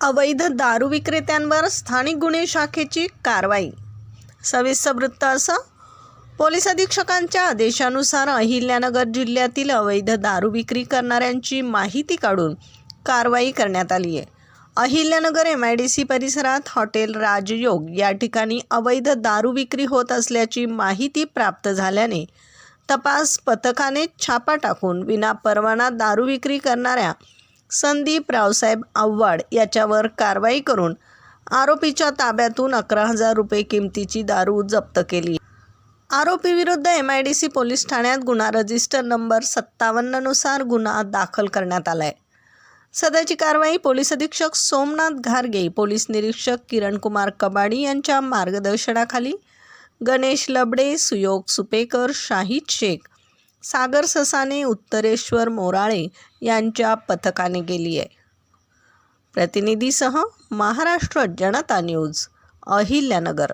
अवैध दारू विक्रेत्यांवर स्थानिक गुन्हे शाखेची कारवाई. सविस्तर वृत्त असं पोलीस अधीक्षकांच्या आदेशानुसार अहिल्यानगर जिल्ह्यातील अवैध दारू विक्री करणाऱ्यांची माहिती काढून कारवाई करण्यात आली आहे. Ahilyanagar M I D C परिसरात हॉटेल राजयोग या ठिकाणी अवैध दारू विक्री होत असल्याची माहिती प्राप्त झाल्याने तपास पथकाने छापा टाकून विनापरवाना दारू विक्री करणाऱ्या संदीप रावसाहेब आव्हाड याच्यावर कारवाई करून आरोपीच्या ताब्यातून अकरा हजार रुपये किमतीची दारू जप्त केली. आरोपीविरुद्ध M I D C police ठाण्यात गुन्हा रजिस्टर नंबर सत्तावन्ननुसार गुन्हा दाखल करण्यात आला आहे सध्याची कारवाई पोलीस अधीक्षक सोमनाथ घारगे पोलीस निरीक्षक किरणकुमार कबाडी यांच्या मार्गदर्शनाखाली गणेश लबडे सुयोग सुपेकर शाहिद शेख सागर ससाने उत्तरेश्वर मोराळे यांच्या पथकाने केली आहे. प्रतिनिधीसह महाराष्ट्र जनता न्यूज अहिल्यानगर.